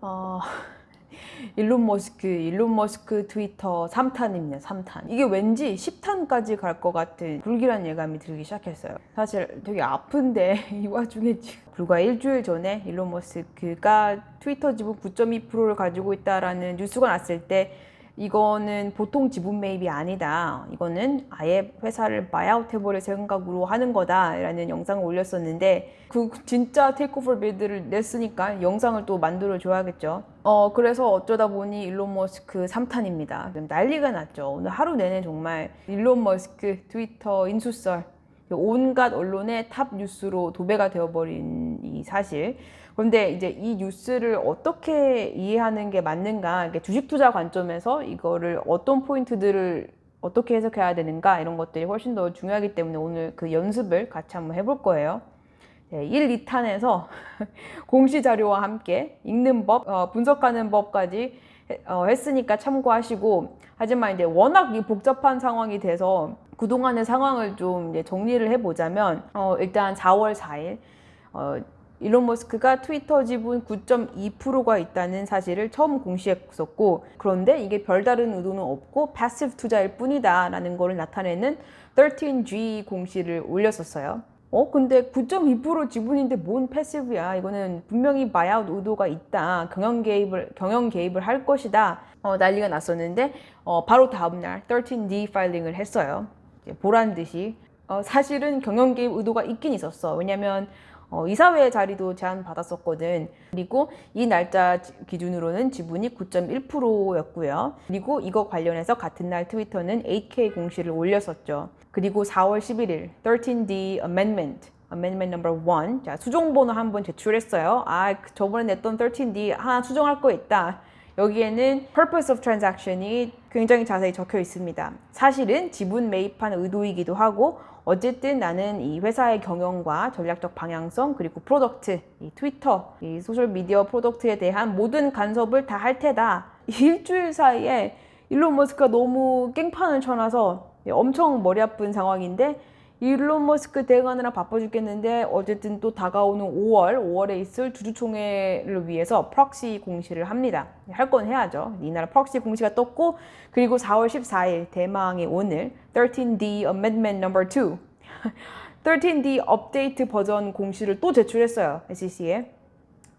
어, 일론 머스크, 일론 머스크 트위터 3탄입니다. 3탄. 이게 왠지 10탄까지 갈 것 같은 불길한 예감이 들기 시작했어요. 사실 되게 아픈데 이 와중에 지금 불과 일주일 전에 일론 머스크가 트위터 지분 9.2%를 가지고 있다라는 뉴스가 났을 때 이거는 보통 지분 매입이 아니다. 이거는 아예 회사를 바이아웃 해버릴 생각으로 하는 거다라는 영상을 올렸었는데 그 진짜 테이크오버 비드를 냈으니까 영상을 또 만들어 줘야겠죠. 어 그래서 어쩌다 보니 일론 머스크 3탄입니다. 난리가 났죠. 오늘 하루 내내 정말 일론 머스크 트위터 인수설 온갖 언론의 탑 뉴스로 도배가 되어버린 이 사실. 그런데 이제 이 뉴스를 어떻게 이해하는 게 맞는가, 주식 투자 관점에서 이거를 어떤 포인트들을 어떻게 해석해야 되는가 이런 것들이 훨씬 더 중요하기 때문에 오늘 그 연습을 같이 한번 해볼 거예요. 네, 1, 2탄에서 공시 자료와 함께 읽는 법, 어, 분석하는 법까지 해- 어, 했으니까 참고하시고 하지만 이제 워낙 이 복잡한 상황이 돼서 그동안의 상황을 좀 정리를 해보자면 어, 일단 4월 4일 어, 일론 머스크가 트위터 지분 9.2%가 있다는 사실을 처음 공시했었고 그런데 이게 별다른 의도는 없고 패시브 투자일 뿐이다라는 것을 나타내는 13G 공시를 올렸었어요. 어 근데 9.2% 지분인데 뭔 패시브야? 이거는 분명히 바이아웃 의도가 있다. 경영 개입을 경영 개입을 할 것이다. 어, 난리가 났었는데 어, 바로 다음날 13D 파일링을 했어요. 이제 보란 듯이. 어, 사실은 경영 개입 의도가 있긴 있었어. 왜냐면 어, 이사회 자리도 제안 받았었거든. 그리고 이 날짜 지- 기준으로는 지분이 9.1%였고요. 그리고 이거 관련해서 같은 날 트위터는 8K 공시를 올렸었죠. 그리고 4월 11일 13D Amendment Amendment number 1. 자, 수정 번호 한 번 제출했어요. 아, 그 저번에 냈던 13D 하나 수정할 거 있다. 여기에는 purpose of transaction이 굉장히 자세히 적혀 있습니다. 사실은 지분 매입한 의도이기도 하고 어쨌든 나는 이 회사의 경영과 전략적 방향성 그리고 프로덕트, 이 트위터, 이 소셜 미디어 프로덕트에 대한 모든 간섭을 다 할 테다. 일주일 사이에 일론 머스크가 너무 깽판을 쳐놔서 엄청 머리 아픈 상황인데 일론 머스크 대응하느라 바빠 죽겠는데 어쨌든 또 다가오는 5월, 5월에 있을 주주총회를 위해서 프록시 공시를 합니다. 할 건 해야죠. 이날 프록시 공시가 떴고 그리고 4월 14일 대망의 오늘 13D Amendment Number 2 13D 업데이트 버전 공시를 또 제출했어요. SEC에.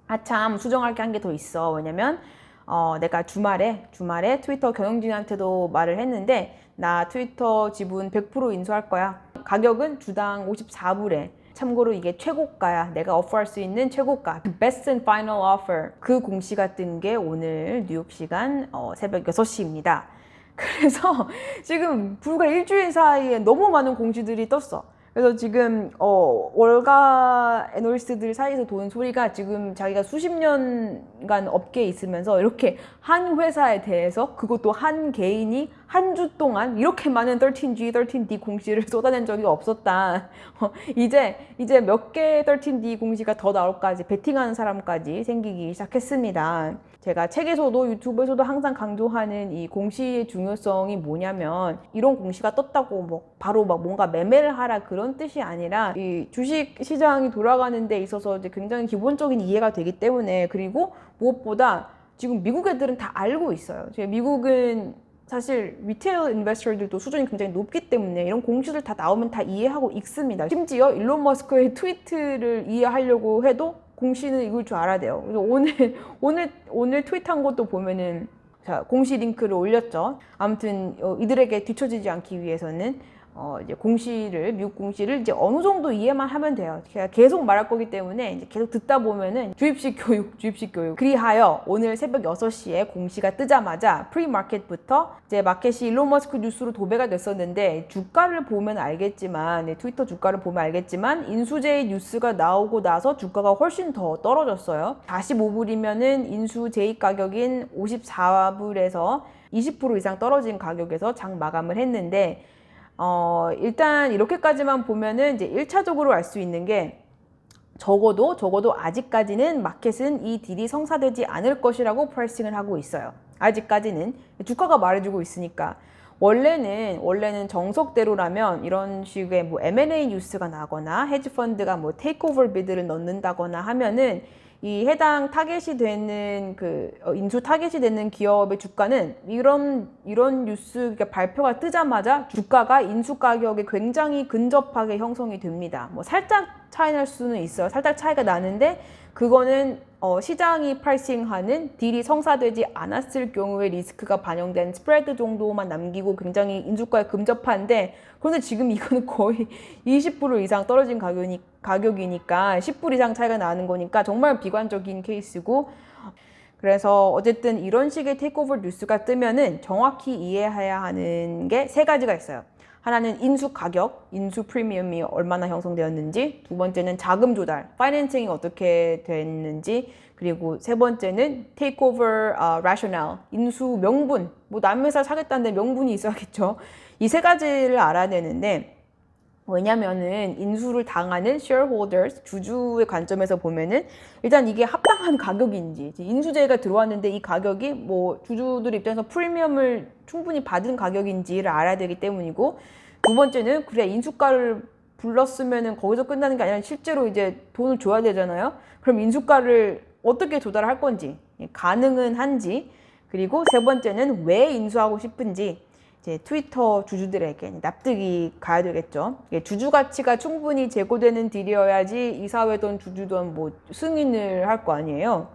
아참 수정할 게한개더 있어. 왜냐면 어, 내가 주말에 주말에 트위터 경영진한테도 말을 했는데 나 트위터 지분 100% 인수할 거야. 가격은 주당 54불에. 참고로 이게 최고가야. 내가 오퍼할 수 있는 최고가. Best and Final Offer. 그 공시가 뜬 게 오늘 뉴욕 시간 어, 새벽 6시입니다. 그래서 지금 불과 일주일 사이에 너무 많은 공시들이 떴어. 그래서 지금 어, 월가 애널리스트들 사이에서 도는 소리가 지금 자기가 수십 년간 업계에 있으면서 이렇게 한 회사에 대해서 그것도 한 개인이 한 주 동안 이렇게 많은 13G, 13D 공시를 쏟아낸 적이 없었다. 어, 이제 이제 몇 개의 13D 공시가 더 나올까지 베팅하는 사람까지 생기기 시작했습니다. 제가 책에서도 유튜브에서도 항상 강조하는 이 공시의 중요성이 뭐냐면 이런 공시가 떴다고 뭐 바로 막 뭔가 매매를 하라 그런 뜻이 아니라 이 주식 시장이 돌아가는 데 있어서 이제 굉장히 기본적인 이해가 되기 때문에 그리고 무엇보다 지금 미국 애들은 다 알고 있어요. 미국은 사실 리테일 인베스터들도 수준이 굉장히 높기 때문에 이런 공시들 다 나오면 다 이해하고 읽습니다. 심지어 일론 머스크의 트위트를 이해하려고 해도 공시는 읽을 줄 알아야 돼요. 그래서 오늘 오늘 오늘 트윗한 것도 보면은 자 공시 링크를 올렸죠. 아무튼 어, 이들에게 뒤처지지 않기 위해서는 어, 이제 공시를 미국 공시를 이제 어느 정도 이해만 하면 돼요. 제가 계속 말할 거기 때문에 이제 계속 듣다 보면은 주입식 교육, 주입식 교육. 그리하여 오늘 새벽 6시에 공시가 뜨자마자 프리마켓부터 이제 마켓이 일론 머스크 뉴스로 도배가 됐었는데 주가를 보면 알겠지만 네, 트위터 주가를 보면 알겠지만 인수제의 뉴스가 나오고 나서 주가가 훨씬 더 떨어졌어요. 45불이면은 인수 제의 가격인 54불에서 20% 이상 떨어진 가격에서 장 마감을 했는데 어, 일단 이렇게까지만 보면은 이제 1차적으로 알 수 있는 게 적어도 적어도 아직까지는 마켓은 이 딜이 성사되지 않을 것이라고 프라이싱을 하고 있어요. 아직까지는 주가가 말해주고 있으니까 원래는 원래는 정석대로라면 이런 식의 뭐 M&A 뉴스가 나거나 헤지 펀드가 뭐 테이크오버 비드를 넣는다거나 하면은 이 해당 타겟이 되는 그 어, 인수 타겟이 되는 기업의 주가는 이런 이런 뉴스 가 발표가 뜨자마자 주가가 인수 가격에 굉장히 근접하게 형성이 됩니다. 뭐 살짝 차이 날 수는 있어요. 살짝 차이가 나는데 그거는 어, 시장이 프라이싱하는 딜이 성사되지 않았을 경우에 리스크가 반영된 스프레드 정도만 남기고 굉장히 인수가에 근접한데 그런데 지금 이거는 거의 20% 이상 떨어진 가격이, 가격이니까 10불 이상 차이가 나는 거니까 정말 비관적인 케이스고 그래서 어쨌든 이런 식의 테이크오버 뉴스가 뜨면은 정확히 이해해야 하는 게 세 가지가 있어요. 하나는 인수 가격, 인수 프리미엄이 얼마나 형성되었는지, 두 번째는 자금 조달, 파이낸싱이 어떻게 됐는지, 그리고 세 번째는 어, rationale, 인수 명분, 뭐 남의 회사 사겠다는데 명분이 있어야겠죠. 이 세 가지를 알아내는데 왜냐면은 인수를 당하는 shareholders 주주의 관점에서 보면은 일단 이게 합당한 가격인지 인수제가 들어왔는데 이 가격이 뭐 주주들 입장에서 프리미엄을 충분히 받은 가격인지를 알아야 되기 때문이고 두 번째는 그래 인수가를 불렀으면은 거기서 끝나는 게 아니라 실제로 이제 돈을 줘야 되잖아요. 그럼 인수가를 어떻게 조달할 건지 가능은 한지 그리고 세 번째는 왜 인수하고 싶은지 이제 트위터 주주들에게 납득이 가야 되겠죠. 주주 가치가 충분히 제고되는 딜이어야지 이사회든 주주든 뭐 승인을 할 거 아니에요.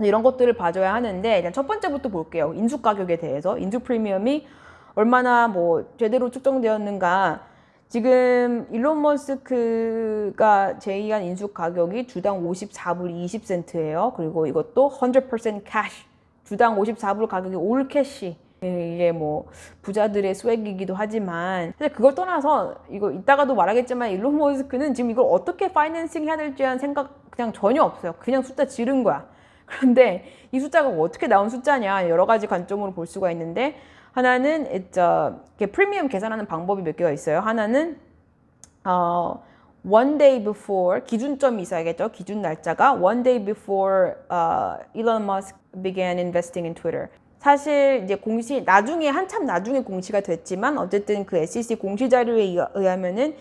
이런 것들을 봐줘야 하는데 일단 첫 번째부터 볼게요. 인수 가격에 대해서 인수 프리미엄이 얼마나 뭐 제대로 측정되었는가. 지금 일론 머스크가 제의한 인수 가격이 주당 54불 20센트예요. 그리고 이것도 100% 캐시. 주당 54불 가격이 올 캐시. 이게 뭐 부자들의 스웩이기도 하지만 사실 그걸 떠나서 이거 이따가도 말하겠지만 일론 머스크는 지금 이걸 어떻게 파이낸싱 해야 될지 한 생각 그냥 전혀 없어요. 그냥 숫자 지른 거야. 그런데 이 숫자가 어떻게 나온 숫자냐 여러 가지 관점으로 볼 수가 있는데 하나는 이렇게 프리미엄 계산하는 방법이 몇 개가 있어요. 하나는 어, one day before 기준점이 있어야겠죠. 기준 날짜가 one day before uh, Elon Musk began investing in Twitter. 사실 이제 공시 나중에 한참 나중에 공시가 됐지만 어쨌든 그 SEC 공시 자료에 의하- 의하면은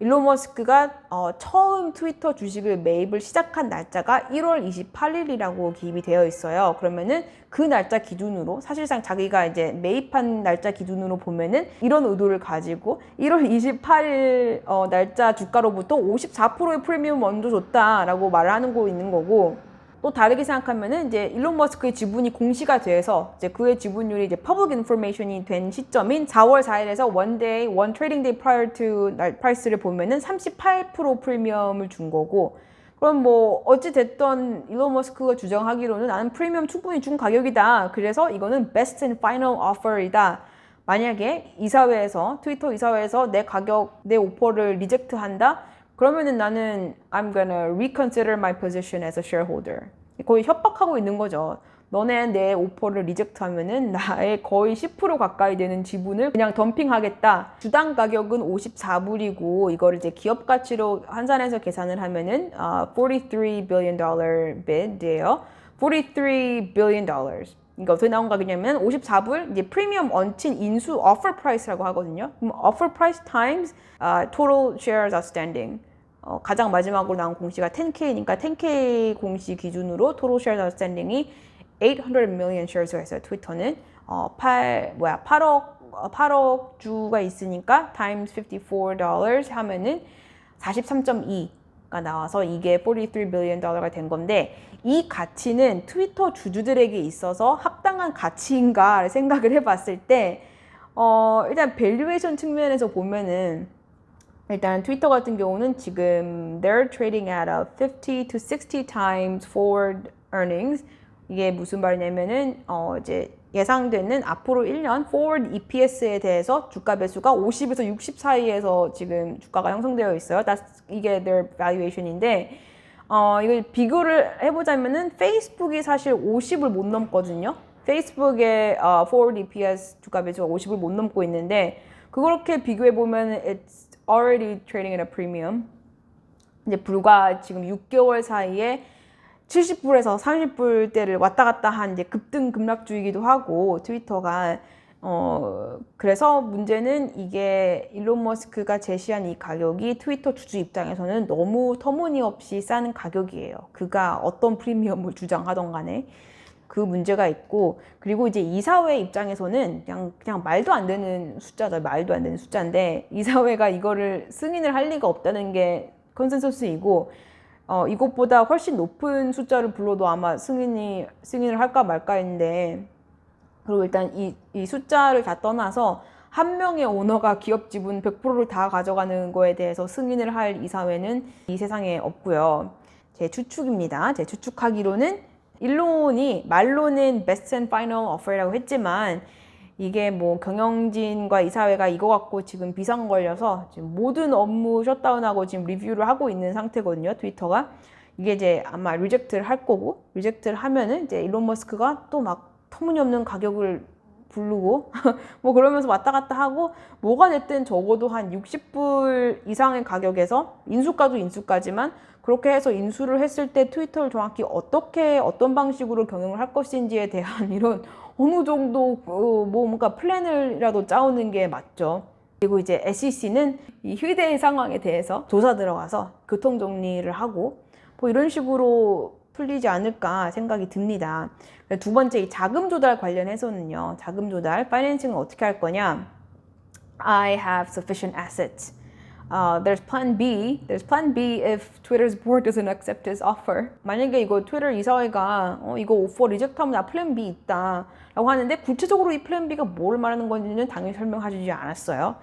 일론 머스크가 어, 처음 트위터 주식을 매입을 시작한 날짜가 1월 28일이라고 기입이 되어 있어요. 그러면은 그 날짜 기준으로 사실상 자기가 이제 매입한 날짜 기준으로 보면은 이런 의도를 가지고 1월 28일 어, 날짜 주가로부터 54%의 프리미엄 먼저 줬다라고 말을 하는 거 있는 거고 또 다르게 생각하면은 이제 일론 머스크의 지분이 공시가 돼서 이제 그의 지분율이 이제 퍼블릭 인포메이션이 된 시점인 4월 4일에서 원 데이 원 트레이딩 데이 prior to 날 프라이스를 보면은 38% 프리미엄을 준 거고 그럼 뭐 어찌 됐던 일론 머스크가 주장하기로는 나는 프리미엄 충분히 준 가격이다. 그래서 이거는 best and final offer이다. 만약에 이사회에서 트위터 이사회에서 내 가격 내 오퍼를 리젝트 한다. 그러면은 나는 I'm gonna reconsider my position as a shareholder. 거의 협박하고 있는 거죠. 너네 내 오퍼를 리젝트 하면은 나의 거의 10% 가까이 되는 지분을 그냥 덤핑하겠다. 주당 가격은 54불이고 이거를 이제 기업 가치로 환산해서 계산을 하면은 아, 43 billion dollar bid예요. 43 billion dollars. 그러니까 어떻게 나온 가격이냐면 54불 이제 프리미엄 얹힌 인수 offer price라고 하거든요. 그럼 offer price times 아, total shares outstanding. 어, 가장 마지막으로 나온 공시가 10K니까 10K 공시 기준으로 total shares outstanding이 800 million shares가 있어요. 트위터는 어, 8 뭐야 8억 어, 8억 주가 있으니까 times 54 dollars 하면은 43.2가 나와서 이게 43 billion 달러가 된 건데 이 가치는 트위터 주주들에게 있어서 합당한 가치인가를 생각을 해봤을 때 어, 일단 밸류에이션 측면에서 보면은 일단 트위터 같은 경우는 지금 they're trading at a 50 to 60 times forward earnings. 이게 무슨 말이냐면은 어 이제 예상되는 앞으로 1년 forward EPS에 대해서 주가 배수가 50에서 60 사이에서 지금 주가가 형성되어 있어요. That's, 이게 their valuation인데 어 이걸 비교를 해보자면은 페이스북이 사실 50을 못 넘거든요. 페이스북의 어, forward EPS 주가 배수가 50을 못 넘고 있는데 그렇게 비교해 보면 it's already trading at a premium. 이제 불과 지금 6개월 사이에 70불에서 30불대를 왔다 갔다 한 이제 급등 급락주이기도 하고 트위터가 어, 그래서 문제는 이게 일론 머스크가 제시한 이 가격이 트위터 주주 입장에서는 너무 터무니없이 싼 가격이에요. 그가 어떤 프리미엄을 주장하던 간에 그 문제가 있고 그리고 이제 이사회 입장에서는 그냥 그냥 말도 안 되는 숫자다 말도 안 되는 숫자인데 이사회가 이거를 승인을 할 리가 없다는 게 컨센서스이고 어, 이것보다 훨씬 높은 숫자를 불러도 아마 승인이 승인을 할까 말까인데 그리고 일단 이, 이 숫자를 다 떠나서 한 명의 오너가 기업 지분 100%를 다 가져가는 거에 대해서 승인을 할 이사회는 이 세상에 없고요. 제 추측입니다. 제 추측하기로는 일론이 말로는 best and final offer라고 했지만 이게 뭐 경영진과 이사회가 이거 갖고 지금 비상 걸려서 지금 모든 업무 셧다운하고 지금 리뷰를 하고 있는 상태거든요. 트위터가 이게 이제 아마 리젝트를 할 거고 리젝트를 하면은 이제 일론 머스크가 또 막 터무니없는 가격을 부르고 뭐 그러면서 왔다 갔다 하고 뭐가 됐든 적어도 한 60불 이상의 가격에서 인수가도 인수가지만 그렇게 해서 인수를 했을 때 트위터를 정확히 어떻게 어떤 방식으로 경영을 할 것인지에 대한 이런 어느 정도 어, 뭐 뭔가 플랜을라도 짜오는 게 맞죠. 그리고 이제 SEC는 이 휴대의 상황에 대해서 조사 들어가서 교통 정리를 하고 뭐 이런 식으로 풀리지 않을까 생각이 듭니다. 두 번째 이 자금 조달 관련해서는요. 자금 조달, 파이낸싱은 어떻게 할 거냐? I have sufficient assets. Uh, there's plan B. There's plan B if Twitter's board doesn't accept his offer. 만약에 이거 트위터 이사회가 어, 이거 오퍼 리젝트하면 나 플랜 B 있다라고 하는데 구체적으로 이 플랜 B가 뭘 말하는 건지는 당연히 설명해주지 않았어요.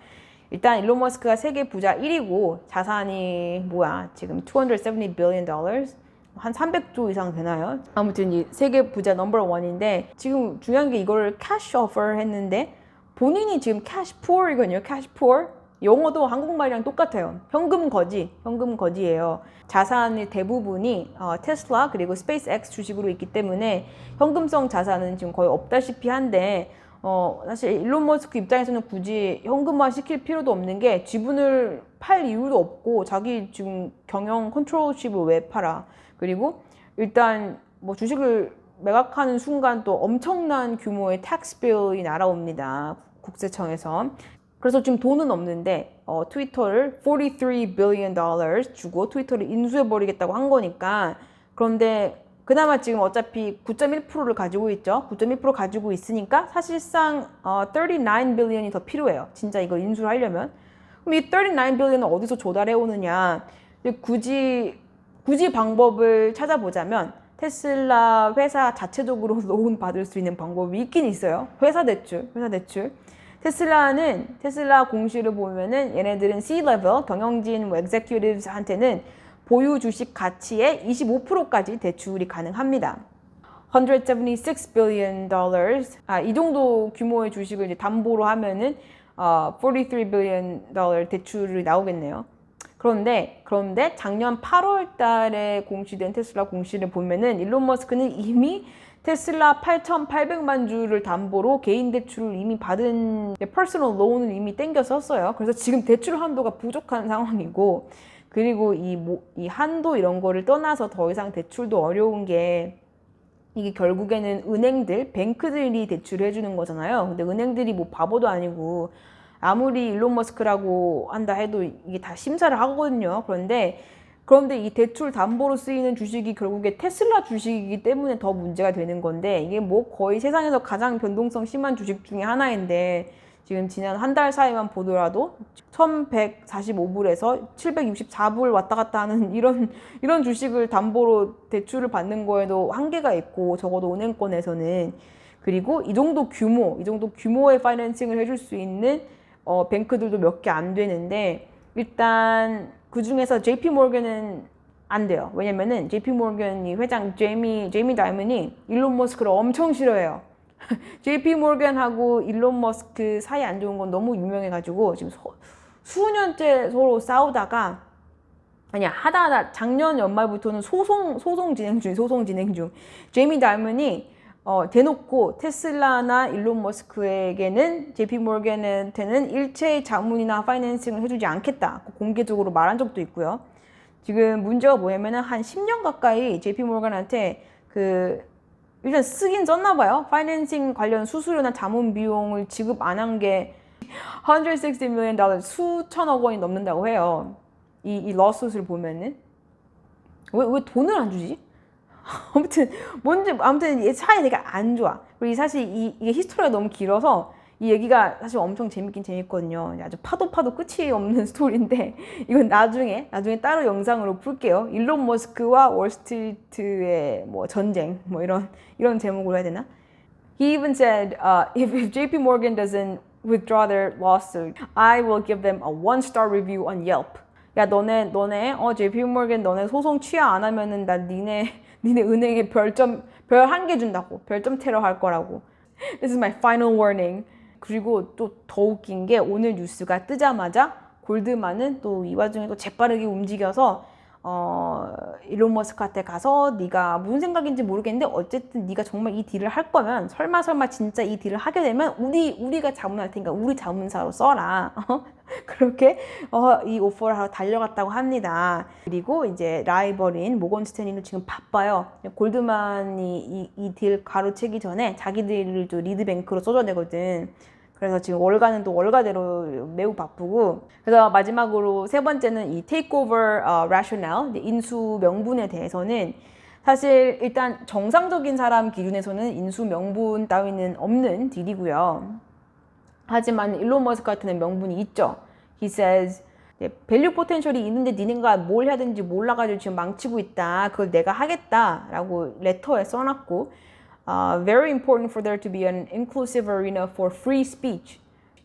일단 일론 머스크가 세계 부자 1위고 자산이 뭐야 지금 270 billion dollars 한 300조 이상 되나요? 아무튼 이 세계 부자 넘버 원인데 지금 중요한 게 이걸 캐시 오퍼 했는데 본인이 지금 캐시 포어이거든요. 캐시 포어. 영어도 한국말이랑 똑같아요. 현금 거지, 현금 거지예요. 자산의 대부분이 어, 테슬라 그리고 스페이스X 주식으로 있기 때문에 현금성 자산은 지금 거의 없다시피 한데 어, 사실 일론 머스크 입장에서는 굳이 현금화 시킬 필요도 없는 게 지분을 팔 이유도 없고 자기 지금 경영 컨트롤십을 왜 팔아? 그리고 일단 뭐 주식을 매각하는 순간 또 엄청난 규모의 텍스 빌이 날아옵니다. 국세청에서. 그래서 지금 돈은 없는데 어, 트위터를 43 billion dollars 주고 트위터를 인수해 버리겠다고 한 거니까 그런데 그나마 지금 어차피 9.1%를 가지고 있죠. 9.1% 가지고 있으니까 사실상 어, 39 billion이 더 필요해요. 진짜 이거 인수를 하려면. 그럼 이 39 billion은 어디서 조달해 오느냐? 굳이 굳이 방법을 찾아보자면 테슬라 회사 자체적으로 로운 받을 수 있는 방법이 있긴 있어요. 회사 대출, 회사 대출. 테슬라는 테슬라 공시를 보면은 얘네들은 C-level 경영진 뭐 executive한테는 보유 주식 가치의 25%까지 대출이 가능합니다. 176 billion dollars. 아, 이 정도 규모의 주식을 이제 담보로 하면은 어, 43 billion dollar 대출이 나오겠네요. 그런데 그런데 작년 8월 달에 공시된 테슬라 공시를 보면은 일론 머스크는 이미 테슬라 8,800만 주를 담보로 개인 대출을 이미 받은 퍼스널 로운을 이미 땡겨 썼어요. 그래서 지금 대출 한도가 부족한 상황이고 그리고 이, 뭐, 이 한도 이런 거를 떠나서 더 이상 대출도 어려운 게 이게 결국에는 은행들, 뱅크들이 대출을 해주는 거잖아요. 근데 은행들이 뭐 바보도 아니고 아무리 일론 머스크라고 한다 해도 이게 다 심사를 하거든요. 그런데 그런데 이 대출 담보로 쓰이는 주식이 결국에 테슬라 주식이기 때문에 더 문제가 되는 건데 이게 뭐 거의 세상에서 가장 변동성 심한 주식 중에 하나인데 지금 지난 한 달 사이만 보더라도 1145불에서 764불 왔다 갔다 하는 이런 이런 주식을 담보로 대출을 받는 거에도 한계가 있고 적어도 은행권에서는. 그리고 이 정도 규모, 이 정도 규모의 파이낸싱을 해줄 수 있는 어, 뱅크들도 몇 개 안 되는데 일단 그 중에서 JP 모건은 안 돼요. 왜냐면은 JP 모건이 회장 제이미 제이미 다이먼이 일론 머스크를 엄청 싫어해요. JP 모건하고 일론 머스크 사이 안 좋은 건 너무 유명해 가지고 지금 소, 수년째 서로 싸우다가 아니야 하다 하다 작년 연말부터는 소송 소송 진행 중 소송 진행 중 제이미 다이먼이 어, 대놓고 테슬라나 일론 머스크에게는 JP 모건한테는 일체의 자문이나 파이낸싱을 해주지 않겠다 공개적으로 말한 적도 있고요. 지금 문제가 뭐냐면은 한 10년 가까이 JP 모건한테 그 일단 쓰긴 썼나 봐요. 파이낸싱 관련 수수료나 자문 비용을 지급 안 한 게 160 million 달러 수천억 원이 넘는다고 해요. 이, 이 러스를 보면은 왜, 왜 돈을 안 주지? 아무튼 뭔지 아무튼 이 차이 되게 안 좋아. 그리고 사실 이, 이게 히스토리가 너무 길어서 이 얘기가 사실 엄청 재밌긴 재밌거든요. 아주 파도 파도 끝이 없는 스토리인데 이건 나중에 나중에 따로 영상으로 풀게요. 일론 머스크와 월스트리트의 뭐 전쟁 뭐 이런 이런 제목으로 해야 되나? He even said, uh, if, if JP Morgan doesn't withdraw their lawsuit, I will give them a one-star review on Yelp. 야 너네 너네 어 JP Morgan 너네 소송 취하 안 하면은 나 니네 니네 은행에 별점 별 한 개 준다고 별점 테러 할 거라고. This is my final warning. 그리고 또 더 웃긴 게 오늘 뉴스가 뜨자마자 골드만은 또 이 와중에 또 재빠르게 움직여서 어 일론 머스크한테 가서 네가 무슨 생각인지 모르겠는데 어쨌든 네가 정말 이 딜을 할 거면 설마 설마 진짜 이 딜을 하게 되면 우리 우리가 자문할 테니까 우리 자문사로 써라 어? 그렇게 어, 이 오퍼를 하러 달려갔다고 합니다. 그리고 이제 라이벌인 모건 스탠리는 지금 바빠요. 골드만이 이, 이 딜 가로채기 전에 자기들을 또 리드뱅크로 되거든. 그래서 지금 월가는 또 월가대로 매우 바쁘고 그래서 마지막으로 세 번째는 이 takeover 어, rationale 인수 명분에 대해서는 사실 일단 정상적인 사람 기준에서는 인수 명분 따위는 없는 딜이고요. 하지만 일론 머스크 같은 명분이 있죠. He says 밸류 포텐셜이 있는데 니네가 뭘 해야 되는지 몰라가지고 지금 망치고 있다. 그걸 내가 하겠다라고 레터에 써놨고 uh, very important for there to be an inclusive arena for free speech.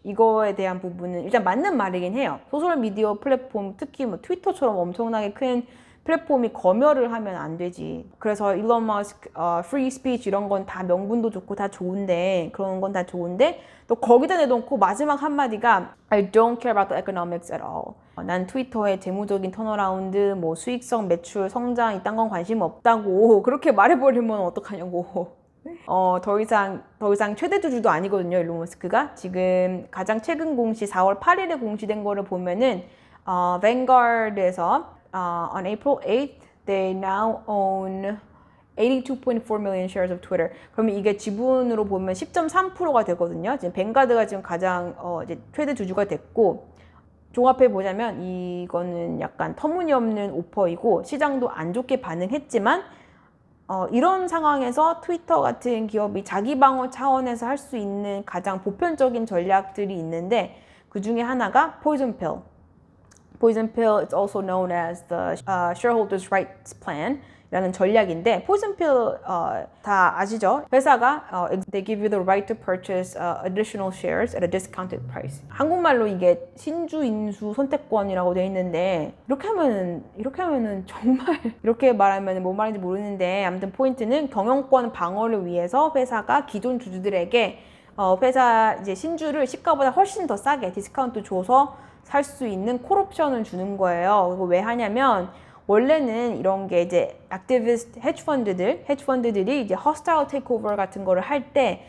이거에 대한 부분은 일단 맞는 말이긴 해요. 소셜 미디어 플랫폼 특히 뭐 트위터처럼 엄청나게 큰 플랫폼이 검열을 하면 안 되지. 그래서 일론 머스크, 어, 프리 스피치 이런 건 다 명분도 좋고 다 좋은데 그런 건 다 좋은데 또 거기다 내놓고 마지막 한마디가 I don't care about the economics at all. 어, 난 트위터의 재무적인 턴어라운드, 뭐 수익성, 매출, 성장 이딴 건 관심 없다고 그렇게 말해버리면 어떡하냐고. 어, 더 이상, 더 이상 최대 주주도 아니거든요, 일론 머스크가. 지금 가장 최근 공시 4월 8일에 공시된 거를 보면은, 어, 뱅가드에서 uh, on April 8th, they now own 82.4 million shares of Twitter. 그러면 이게 지분으로 보면 10.3%가 되거든요. 지금 뱅가드가 지금 가장 어, 이제 최대 주주가 됐고 종합해 보자면 이거는 약간 터무니없는 오퍼이고 시장도 안 좋게 반응했지만 어, 이런 상황에서 트위터 같은 기업이 자기 방어 차원에서 할 수 있는 가장 보편적인 전략들이 있는데 그 중에 하나가 포이즌 필. Poison pill is also known as the uh, shareholders rights plan. 라는 전략인데 포이즌 필다 아시죠? 회사가 어, they give you the right to purchase uh, additional shares at a discounted price. 한국말로 이게 신주 인수 선택권이라고 돼 있는데 이렇게 하면은 이렇게 하면은 정말 이렇게 말하면 뭔 말인지 모르는데 아무튼 포인트는 경영권 방어를 위해서 회사가 기존 주주들에게 어, 회사 이제 신주를 시가보다 훨씬 더 싸게 디스카운트 줘서 살 수 있는 콜옵션을 주는 거예요. 그거 왜 하냐면 원래는 이런 게 이제 액티비스트 헤지 펀드들, 헤지 펀드들이 이제 허스타일 테이크오버 같은 거를 할 때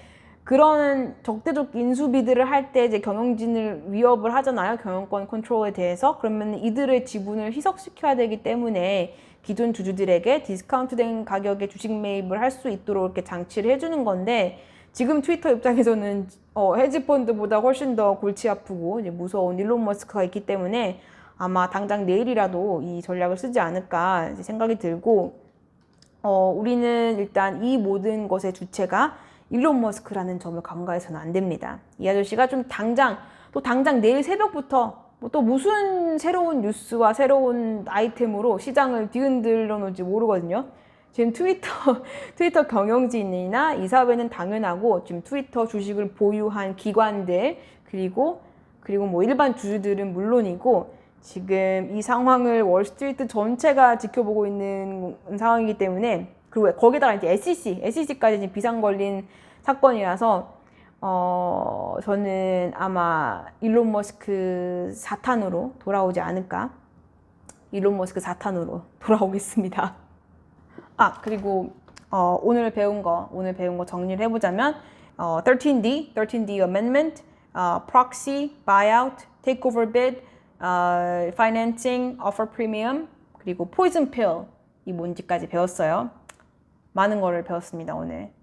그런 적대적 인수비들을 할 때 이제 경영진을 위협을 하잖아요. 경영권 컨트롤에 대해서. 그러면 이들의 지분을 희석시켜야 되기 때문에 기존 주주들에게 디스카운트된 가격에 주식 매입을 할 수 있도록 이렇게 장치를 해주는 건데 지금 트위터 입장에서는 어, 헤지펀드보다 훨씬 더 골치 아프고 이제 무서운 일론 머스크가 있기 때문에 아마 당장 내일이라도 이 전략을 쓰지 않을까 생각이 들고 어, 우리는 일단 이 모든 것의 주체가 일론 머스크라는 점을 간과해서는 안 됩니다. 이 아저씨가 좀 당장 또 당장 내일 새벽부터 뭐또 무슨 새로운 뉴스와 새로운 아이템으로 시장을 뒤흔들어 놓을지 모르거든요. 지금 트위터 트위터 경영진이나 이사회는 당연하고 지금 트위터 주식을 보유한 기관들 그리고 그리고 뭐 일반 주주들은 물론이고 지금 이 상황을 월스트리트 전체가 지켜보고 있는 상황이기 때문에 그리고 거기다가 이제 SEC, SEC까지 지금 비상 걸린 사건이라서 어 저는 아마 일론 머스크 사탄으로 돌아오지 않을까. 일론 머스크 사탄으로 돌아오겠습니다. 아 그리고 어, 오늘 배운 거 오늘 배운 거 정리를 해보자면 어, 13D, 13D amendment, 어, proxy, buyout, takeover bid. 어, financing, offer premium, 그리고 poison pill 이 뭔지까지 배웠어요. 많은 거를 배웠습니다 오늘.